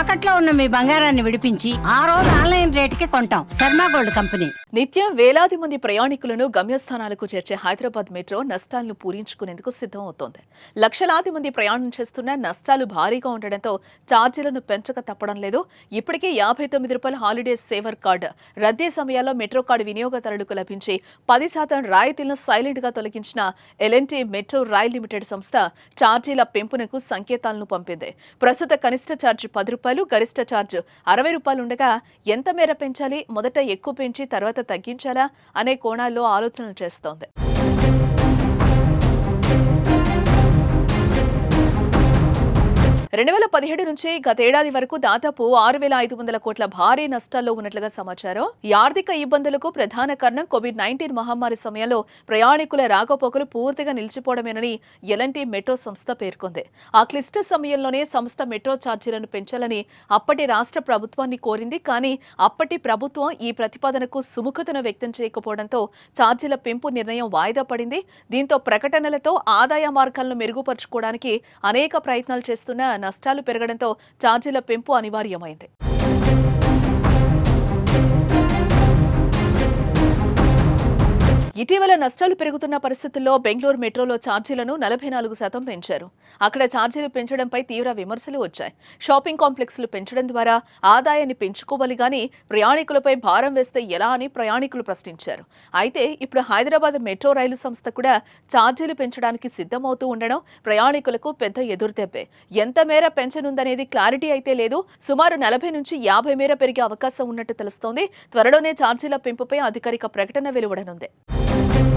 తాకట్లో ఉన్న మీ బంగారాన్ని విడిపించి ఆ రోజు ఆన్లైన్ రేటుకి కొంటాం. Sharma gold company. నిత్యం వేలాది మంది ప్రయాణికులను గమ్యస్థానాలకు చేర్చే హైదరాబాద్ మెట్రో నష్టాలను పూరించుకునేందుకు సిద్ధం అవుతోంది లక్షలాది మంది ప్రయాణం చేస్తున్న నష్టాలు భారీగా ఉండడంతో ఛార్జీలను పెంచక తప్పడం లేదు. ఇప్పటికే యాభై తొమ్మిది రూపాయల హాలిడే సేవర్ కార్డు రద్దీ సమయాల్లో మెట్రో కార్డు వినియోగదారులకు లభించి పది శాతం రాయితీలను సైలెంట్గా తొలగించిన ఎల్ఎన్టీ మెట్రో రైల్ లిమిటెడ్ సంస్థ ఛార్జీల పెంపునకు సంకేతాలను పంపింది. ప్రస్తుత కనిష్ట ఛార్జీ పది రూపాయలు గరిష్ట ఛార్జ్ అరవై రూపాయలు ఉండగా ఎంత మేర పెంచాలి మొదట ఎక్కువ పెంచి తర్వాత తగ్గించాలా అనే కోణాల్లో ఆలోచనలు చేస్తోంది. రెండు వేల పదిహేడు నుంచి గతేడాది వరకు దాదాపు ఆరు వేల ఐదు వందల కోట్ల భారీ నష్టాల్లో ఉన్నట్లుగా సమాచారం. ఈ ఆర్థిక ఇబ్బందులకు ప్రధాన కారణం కోవిడ్ నైన్టీన్ మహమ్మారి సమయంలో ప్రయాణికుల రాకపోకలు పూర్తిగా నిలిచిపోవడమేనని ఎలాంటి మెట్రో సంస్థ పేర్కొంది. ఆ క్లిష్ట సమయంలోనే సంస్థ మెట్రో ఛార్జీలను పెంచాలని అప్పటి రాష్ట్ర ప్రభుత్వాన్ని కోరింది. కానీ అప్పటి ప్రభుత్వం ఈ ప్రతిపాదనకు సుముఖతను వ్యక్తం చేయకపోవడంతో ఛార్జీల పెంపు నిర్ణయం వాయిదా పడింది. దీంతో ప్రకటనలతో ఆదాయ మార్గాలను మెరుగుపరుచుకోవడానికి అనేక ప్రయత్నాలు చేస్తున్న నష్టాలు పెరగడంతో ఛార్జీల పెంపు అనివార్యమైంది. ఇటీవల నష్టాలు పెరుగుతున్న పరిస్థితుల్లో బెంగళూరు మెట్రోలో ఛార్జీలను నలభై నాలుగు శాతం పెంచారు. అక్కడ ఛార్జీలు పెంచడంపై తీవ్ర విమర్శలు వచ్చాయి. షాపింగ్ కాంప్లెక్స్లు పెంచడం ద్వారా ఆదాయాన్ని పెంచుకోవాలి కానీ ప్రయాణికులపై భారం వేస్తే ఎలా అని ప్రయాణికులు ప్రశ్నించారు. అయితే ఇప్పుడు హైదరాబాద్ మెట్రో రైలు సంస్థ కూడా ఛార్జీలు పెంచడానికి సిద్ధమవుతూ ఉండడం ప్రయాణికులకు పెద్ద ఎదురుదెబ్బే. ఎంత మేర పెంచనుందనేది క్లారిటీ అయితే లేదు. సుమారు నలభై నుంచి యాభై మేర పెరిగే అవకాశం ఉన్నట్టు తెలుస్తోంది. త్వరలోనే ఛార్జీల పెంపుపై అధికారిక ప్రకటన వెలువడనుంది. Thank you.